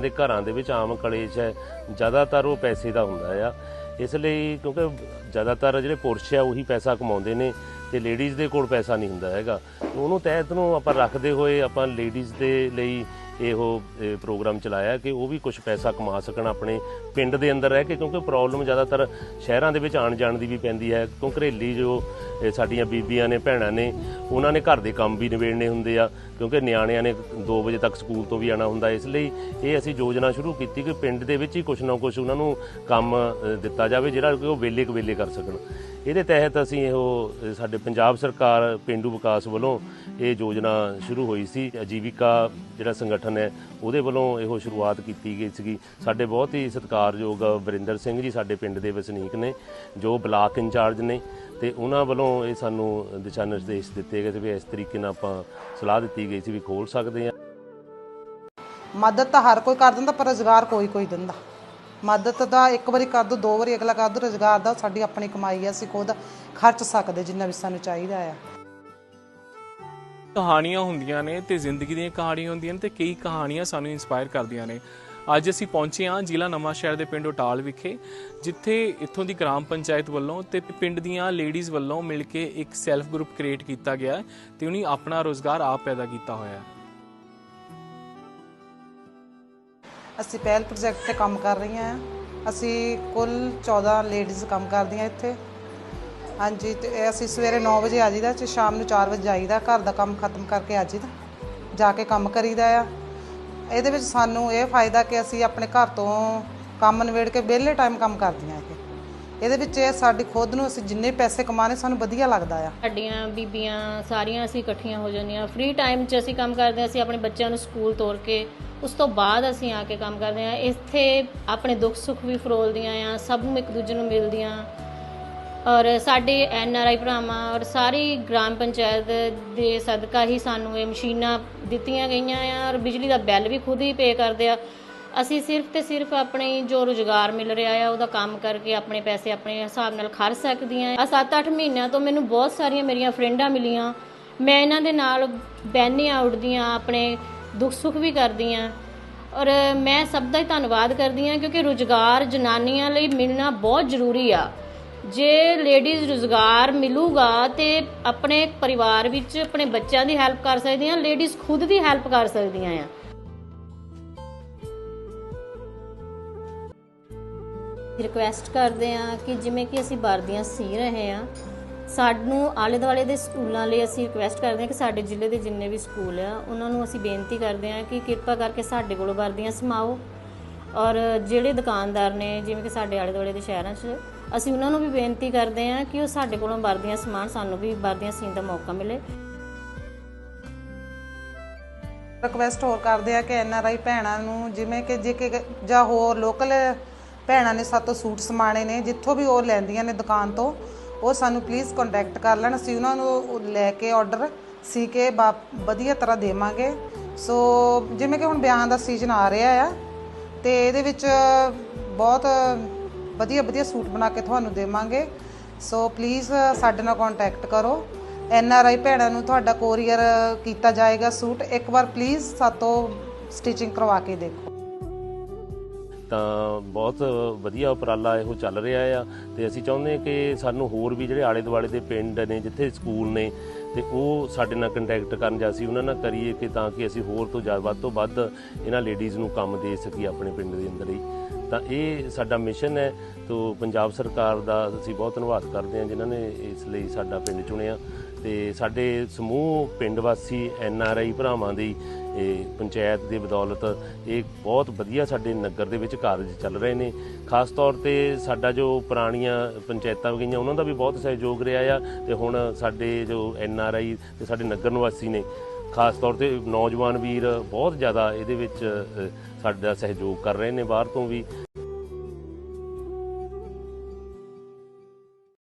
ਦੇ ਘਰਾਂ ਦੇ ਵਿੱਚ ਆਮ ਕਲੇਸ਼ ਹੈ, ਜ਼ਿਆਦਾਤਰ ਉਹ ਪੈਸੇ ਦਾ ਹੁੰਦਾ ਆ। ਇਸ ਲਈ ਕਿਉਂਕਿ ਜ਼ਿਆਦਾਤਰ ਜਿਹੜੇ ਪੁਰਸ਼ ਆ, ਉਹੀ ਪੈਸਾ ਕਮਾਉਂਦੇ ਨੇ ਤੇ ਲੇਡੀਜ਼ ਦੇ ਕੋਲ ਪੈਸਾ ਨਹੀਂ ਹੁੰਦਾ ਹੈਗਾ। ਉਹਨੂੰ ਤਹਿਤ ਨੂੰ ਆਪਾਂ ਰੱਖਦੇ ਹੋਏ ਆਪਾਂ ਲੇਡੀਜ਼ ਦੇ ਲਈ ਇਹੋ ਪ੍ਰੋਗਰਾਮ ਚਲਾਇਆ ਕਿ ਉਹ ਵੀ ਕੁਝ ਪੈਸਾ ਕਮਾ ਸਕਣ ਆਪਣੇ ਪਿੰਡ ਦੇ ਅੰਦਰ ਰਹਿ ਕੇ, ਕਿਉਂਕਿ ਪ੍ਰੋਬਲਮ ਜ਼ਿਆਦਾਤਰ ਸ਼ਹਿਰਾਂ ਦੇ ਵਿੱਚ ਆਣ ਜਾਣ ਦੀ ਵੀ ਪੈਂਦੀ ਹੈ। ਕਿਉਂਕਿ ਘਰੇਲੀ ਜੋ ਸਾਡੀਆਂ ਬੀਬੀਆਂ ਨੇ, ਭੈਣਾਂ ਨੇ, ਉਹਨਾਂ ਨੇ ਘਰ ਦੇ ਕੰਮ ਵੀ ਨਿਬੇੜਨੇ ਹੁੰਦੇ ਆ, ਕਿਉਂਕਿ ਨਿਆਣਿਆਂ ਨੇ 2 ਵਜੇ ਤੱਕ ਸਕੂਲ ਤੋਂ ਵੀ ਆਣਾ ਹੁੰਦਾ, ਇਸ ਲਈ ਇਹ ਅਸੀਂ ਯੋਜਨਾ ਸ਼ੁਰੂ ਕੀਤੀ ਕਿ ਪਿੰਡ ਦੇ ਵਿੱਚ ਹੀ ਕੁਝ ਨਾ ਕੁਝ ਉਹਨਾਂ ਨੂੰ ਕੰਮ ਦਿੱਤਾ ਜਾਵੇ, ਜਿਹੜਾ ਕਿ ਉਹ ਵੇਲੇ ਕੁ ਵੇਲੇ ਕਰ ਸਕਣ। ਇਹਦੇ ਤਹਿਤ ਅਸੀਂ ਇਹੋ ਸਾਡੇ ਪੰਜਾਬ ਸਰਕਾਰ ਪਿੰਡੂ ਵਿਕਾਸ ਵੱਲੋਂ ਇਹ ਯੋਜਨਾ ਸ਼ੁਰੂ ਹੋਈ ਸੀ। ਅਜੀਵਿਕਾ ਜਿਹੜਾ ਸੰਗਠਨ ਹੈ, ਉਹਦੇ ਵੱਲੋਂ ਇਹੋ ਸ਼ੁਰੂਆਤ ਕੀਤੀ ਗਈ ਸੀਗੀ। ਸਾਡੇ ਬਹੁਤ ਹੀ ਸਤਿਕਾਰਯੋਗ ਵਰਿੰਦਰ ਸਿੰਘ ਜੀ ਸਾਡੇ ਪਿੰਡ ਦੇ ਵਸਨੀਕ ਨੇ, ਜੋ ਬਲਾਕ ਇੰਚਾਰਜ ਨੇ ਤੇ ਉਹਨਾਂ ਵੱਲੋਂ ਇਹ ਸਾਨੂੰ ਦਿਸ਼ਾ ਨਿਰਦੇਸ਼ ਦਿੱਤੇ ਗਏ ਸੀ ਵੀ ਇਸ ਤਰੀਕੇ ਨਾਲ ਆਪਾਂ ਸਲਾਹ ਦਿੱਤੀ ਗਈ ਸੀ ਵੀ ਖੋਲ ਸਕਦੇ ਆ ਮਦਦ ਤਾਂ ਹਰ ਕੋਈ ਕਰ ਦਿੰਦਾ, ਪਰ ਰੋਜ਼ਗਾਰ ਕੋਈ ਕੋਈ ਦਿੰਦਾ। ਮਦਦ ਦਾ ਇੱਕ ਵਾਰੀ ਕਰ ਦੋ ਦੋ ਵਾਰੀ ਅਗਲਾ ਕਰ ਦੋ, ਰੋਜ਼ਗਾਰ ਦਾ ਸਾਡੀ ਆਪਣੀ ਕਮਾਈ ਹੈ ਅਸੀਂ ਖੁਦ ਖਰਚ ਸਕਦੇ ਜਿੰਨਾ ਵੀ ਸਾਨੂੰ ਚਾਹੀਦਾ ਆ। ਕਹਾਣੀਆਂ ਹੁੰਦੀਆਂ ਨੇ ਤੇ ਜ਼ਿੰਦਗੀ ਦੀਆਂ ਕਹਾਣੀਆਂ ਹੁੰਦੀਆਂ ਨੇ ਤੇ ਕਈ ਕਹਾਣੀਆਂ ਸਾਨੂੰ ਇਨਸਪਾਇਰ ਕਰਦੀਆਂ ਨੇ। ਅੱਜ ਅਸੀਂ ਪਹੁੰਚੇ ਹਾਂ ਜ਼ਿਲ੍ਹਾ ਨਵਾਂ ਸ਼ਹਿਰ ਦੇ ਪਿੰਡ ਉਟਾਲ ਵਿਖੇ, ਜਿੱਥੇ ਇੱਥੋਂ ਦੀ ਗ੍ਰਾਮ ਪੰਚਾਇਤ ਵੱਲੋਂ ਤੇ ਪਿੰਡ ਦੀਆਂ ਲੇਡੀਜ਼ ਵੱਲੋਂ ਮਿਲ ਕੇ ਇੱਕ ਸੈਲਫ ਗਰੁੱਪ ਕ੍ਰੀਏਟ ਕੀਤਾ ਗਿਆ ਹੈ ਤੇ ਉਹਨੇ ਆਪਣਾ ਰੋਜ਼ਗਾਰ ਆਪ ਪੈਦਾ ਕੀਤਾ ਹੋਇਆ ਹੈ। ਅਸੀਂ ਪਹਿਲ ਪ੍ਰੋਜੈਕਟ ਤੇ ਕੰਮ ਕਰ ਰਹੀਆਂ ਹਾਂ ਅਸੀਂ ਕੁੱਲ 14 ਲੇਡੀਜ਼ ਕੰਮ ਕਰਦੀਆਂ ਇੱਥੇ। ਹਾਂਜੀ, ਤੇ ਇਹ ਅਸੀਂ ਸਵੇਰੇ 9 ਵਜੇ ਆ ਜਾਈਦਾ ਤੇ ਸ਼ਾਮ ਨੂੰ 4 ਵਜੇ ਜਾਈਦਾ। ਘਰ ਦਾ ਕੰਮ ਖਤਮ ਕਰਕੇ ਆ ਜਾਈਦਾ। ਜਾ ਕੇ ਕੰਮ ਕਰੀਦਾ ਆ। ਇਹਦੇ ਵਿੱਚ ਸਾਨੂੰ ਇਹ ਫਾਇਦਾ ਕਿ ਅਸੀਂ ਆਪਣੇ ਘਰ ਤੋਂ ਕੰਮ ਨਿਬੇੜ ਕੇ ਵਿਹਲੇ ਟਾਈਮ ਕੰਮ ਕਰਦੀਆਂ ਇਹ ਇਹਦੇ ਵਿੱਚ ਇਹ ਸਾਡੀ ਖੁਦ ਨੂੰ ਅਸੀਂ ਜਿੰਨੇ ਪੈਸੇ ਕਮਾਣੇ ਸਾਨੂੰ ਵਧੀਆ ਲੱਗਦਾ ਆ। ਸਾਡੀਆਂ ਬੀਬੀਆਂ ਸਾਰੀਆਂ ਅਸੀਂ ਇਕੱਠੀਆਂ ਹੋ ਜਾਂਦੀਆਂ। ਫ੍ਰੀ ਟਾਈਮ 'ਚ ਅਸੀਂ ਕੰਮ ਕਰਦੇ ਹਾਂ, ਅਸੀਂ ਆਪਣੇ ਬੱਚਿਆਂ ਨੂੰ ਸਕੂਲ ਤੋਰ ਕੇ, ਉਸ ਤੋਂ ਬਾਅਦ ਅਸੀਂ ਆ ਕੇ ਕੰਮ ਕਰਦੇ ਹਾਂ। ਇੱਥੇ ਆਪਣੇ ਦੁੱਖ ਸੁੱਖ ਵੀ ਫਰੋਲਦੀਆਂ ਆ, ਸਭ ਨੂੰ ਇੱਕ ਦੂਜੇ ਨੂੰ ਮਿਲਦੀਆਂ। ਔਰ ਸਾਡੇ ਐਨ ਆਰ ਆਈ ਭਰਾਵਾਂ ਔਰ ਸਾਰੀ ਗ੍ਰਾਮ ਪੰਚਾਇਤ ਦੇ ਸਦਕਾ ਹੀ ਸਾਨੂੰ ਇਹ ਮਸ਼ੀਨਾਂ ਦਿੱਤੀਆਂ ਗਈਆਂ ਆ ਔਰ ਬਿਜਲੀ ਦਾ ਬਿੱਲ ਵੀ ਖੁਦ ਹੀ ਪੇ ਕਰਦੇ ਆ। ਅਸੀਂ ਸਿਰਫ ਤੇ ਸਿਰਫ ਆਪਣੇ ਜੋ ਰੋਜ਼ਗਾਰ ਮਿਲ ਰਿਹਾ ਆ, ਉਹਦਾ ਕੰਮ ਕਰਕੇ ਆਪਣੇ ਪੈਸੇ ਆਪਣੇ ਹਿਸਾਬ ਨਾਲ ਖਰਚ ਸਕਦੀਆਂ ਆ। 7-8 ਮਹੀਨਿਆਂ ਤੋਂ ਮੈਨੂੰ ਬਹੁਤ ਸਾਰੀਆਂ ਮੇਰੀਆਂ ਫਰੈਂਡਾਂ ਮਿਲੀਆਂ। ਮੈਂ ਇਹਨਾਂ ਦੇ ਨਾਲ ਬਹਿਨੀਆਂ ਉੱਠਦੀਆਂ ਆਪਣੇ ਦੁੱਖ ਸੁੱਖ ਵੀ ਕਰਦੀਆਂ ਔਰ ਮੈਂ ਸਭ ਦਾ ਹੀ ਧੰਨਵਾਦ ਕਰਦੀ ਹਾਂ ਕਿਉਂਕਿ ਰੋਜ਼ਗਾਰ ਜਨਾਨੀਆਂ ਲਈ ਮਿਲਣਾ ਬਹੁਤ ਜ਼ਰੂਰੀ ਆ। ਜੇ ਲੇਡੀਜ਼ ਰੋਜ਼ਗਾਰ ਮਿਲੂਗਾ ਤੇ ਆਪਣੇ ਪਰਿਵਾਰ ਵਿੱਚ ਆਪਣੇ ਬੱਚਿਆਂ ਦੀ ਹੈਲਪ ਕਰ ਸਕਦੀਆਂ, ਲੇਡੀਜ਼ ਖੁਦ ਦੀ ਹੈਲਪ ਕਰ ਸਕਦੀਆਂ ਆ। ਰਿਕੁਐਸਟ ਕਰਦੇ ਆ ਕਿ ਜਿਵੇਂ ਕਿ ਅਸੀਂ ਵਰਦੀਆਂ ਸੀ ਰਹੇ ਆ ਸਾਨੂੰ ਆਲੇ ਦੁਆਲੇ ਦੇ ਸਕੂਲਾਂ ਲਈ ਅਸੀਂ ਰਿਕੁਐਸਟ ਕਰਦੇ ਹਾਂ ਕਿ ਸਾਡੇ ਜ਼ਿਲ੍ਹੇ ਦੇ ਜਿੰਨੇ ਵੀ ਸਕੂਲ ਆ, ਉਹਨਾਂ ਨੂੰ ਅਸੀਂ ਬੇਨਤੀ ਕਰਦੇ ਹਾਂ ਕਿ ਕਿਰਪਾ ਕਰਕੇ ਸਾਡੇ ਕੋਲੋਂ ਵਰਦੀਆਂ ਸਮਾਓ। ਔਰ ਜਿਹੜੇ ਦੁਕਾਨਦਾਰ ਨੇ, ਜਿਵੇਂ ਕਿ ਸਾਡੇ ਆਲੇ ਦੁਆਲੇ ਦੇ ਸ਼ਹਿਰਾਂ 'ਚ, ਅਸੀਂ ਉਹਨਾਂ ਨੂੰ ਵੀ ਬੇਨਤੀ ਕਰਦੇ ਹਾਂ ਕਿ ਉਹ ਸਾਡੇ ਕੋਲੋਂ ਵਰਦੀਆਂ ਸਮਾਨ ਸਾਨੂੰ ਵੀ ਵਰਦੀਆਂ ਸੀਣ ਦਾ ਮੌਕਾ ਮਿਲੇ। ਰਿਕਵੈਸਟ ਹੋਰ ਕਰਦੇ ਆ ਕਿ ਐਨ ਆਰ ਆਈ ਭੈਣਾਂ ਨੂੰ ਜਿਵੇਂ ਕਿ ਜੇ ਕਿ ਜਾਂ ਹੋਰ ਲੋਕਲ ਭੈਣਾਂ ਨੇ ਸਾਤੋਂ ਸੂਟ ਸਮਾਣੇ ਨੇ, ਜਿੱਥੋਂ ਵੀ ਉਹ ਲੈਂਦੀਆਂ ਨੇ ਦੁਕਾਨ ਤੋਂ, ਉਹ ਸਾਨੂੰ ਪਲੀਜ਼ ਕੰਟੈਕਟ ਕਰ ਲੈਣ। ਅਸੀਂ ਉਹਨਾਂ ਨੂੰ ਲੈ ਕੇ ਆਰਡਰ ਸੀ ਕੇ ਬਾ- ਵਧੀਆ ਤਰ੍ਹਾਂ ਦੇਵਾਂਗੇ। ਸੋ ਜਿਵੇਂ ਕਿ ਹੁਣ ਵਿਆਹਾਂ ਦਾ ਸੀਜ਼ਨ ਆ ਰਿਹਾ ਆ, ਤੇ ਇਹਦੇ ਵਿੱਚ ਬਹੁਤ ਵਧੀਆ ਵਧੀਆ ਸੂਟ ਬਣਾ ਕੇ ਤੁਹਾਨੂੰ ਦੇਵਾਂਗੇ। ਸੋ ਪਲੀਜ਼ ਸਾਡੇ ਨਾਲ ਕੰਟੈਕਟ ਕਰੋ। ਐਨ ਆਰ ਆਈ ਭੈਣਾਂ ਨੂੰ ਤੁਹਾਡਾ ਕੋਰੀਅਰ ਕੀਤਾ ਜਾਏਗਾ ਸੂਟ। ਇੱਕ ਵਾਰ ਪਲੀਜ਼ ਸਾਤੋਂ ਸਟਿਚਿੰਗ ਕਰਵਾ ਕੇ ਦੇਖੋ। ਤਾਂ ਬਹੁਤ ਵਧੀਆ ਉਪਰਾਲਾ ਇਹੋ ਚੱਲ ਰਿਹਾ ਆ ਤੇ ਅਸੀਂ ਚਾਹੁੰਦੇ ਹਾਂ ਕਿ ਸਾਨੂੰ ਹੋਰ ਵੀ ਜਿਹੜੇ ਆਲੇ ਦੁਆਲੇ ਦੇ ਪਿੰਡ ਨੇ, ਜਿੱਥੇ ਸਕੂਲ ਨੇ, ਤੇ ਉਹ ਸਾਡੇ ਨਾਲ ਕੰਟੈਕਟ ਕਰਨ ਜਾਂ ਅਸੀਂ ਉਹਨਾਂ ਨਾਲ ਕਰੀਏ ਕਿ ਤਾਂ ਕਿ ਅਸੀਂ ਹੋਰ ਤੋਂ ਜ਼ਿਆਦਾ ਵੱਧ ਤੋਂ ਵੱਧ ਇਹਨਾਂ ਲੇਡੀਜ਼ ਨੂੰ ਕੰਮ ਦੇ ਸਕੀਏ ਆਪਣੇ ਪਿੰਡ ਦੇ ਅੰਦਰ ਹੀ। ਤਾਂ ਇਹ ਸਾਡਾ ਮਿਸ਼ਨ ਹੈ, ਤੋਂ ਪੰਜਾਬ ਸਰਕਾਰ ਦਾ ਅਸੀਂ ਬਹੁਤ ਧੰਨਵਾਦ ਕਰਦੇ ਹਾਂ ਜਿਨ੍ਹਾਂ ਨੇ ਇਸ ਲਈ ਸਾਡਾ ਪਿੰਡ ਚੁਣਿਆ। ਤੇ ਸਾਡੇ ਸਮੂਹ ਪਿੰਡ ਵਾਸੀ ਐਨ ਆਰ ਆਈ ਭਰਾਵਾਂ ਦੀ, ਇਹ ਪੰਚਾਇਤ ਦੇ ਬਦੌਲਤ ਇਹ ਬਹੁਤ ਵਧੀਆ ਸਾਡੇ ਨਗਰ ਦੇ ਵਿੱਚ ਕਾਰਜ ਚੱਲ ਰਹੇ ਨੇ। ਖਾਸ ਤੌਰ ਤੇ ਸਾਡਾ ਜੋ ਪੁਰਾਣੀਆਂ ਪੰਚਾਇਤਾਂ ਗਈਆਂ, ਉਹਨਾਂ ਦਾ ਵੀ ਬਹੁਤ ਸਹਿਯੋਗ ਰਿਹਾ ਆ ਤੇ ਹੁਣ ਸਾਡੇ ਜੋ ਐਨ ਆਰ ਆਈ ਤੇ ਸਾਡੇ ਨਗਰ ਨਿਵਾਸੀ ਨੇ, ਖਾਸ ਤੌਰ ਤੇ ਨੌਜਵਾਨ ਵੀਰ ਬਹੁਤ ਜ਼ਿਆਦਾ ਇਹਦੇ ਵਿੱਚ ਸਾਡਾ ਸਹਿਯੋਗ ਕਰ ਰਹੇ ਨੇ, ਬਾਹਰ ਤੋਂ ਵੀ।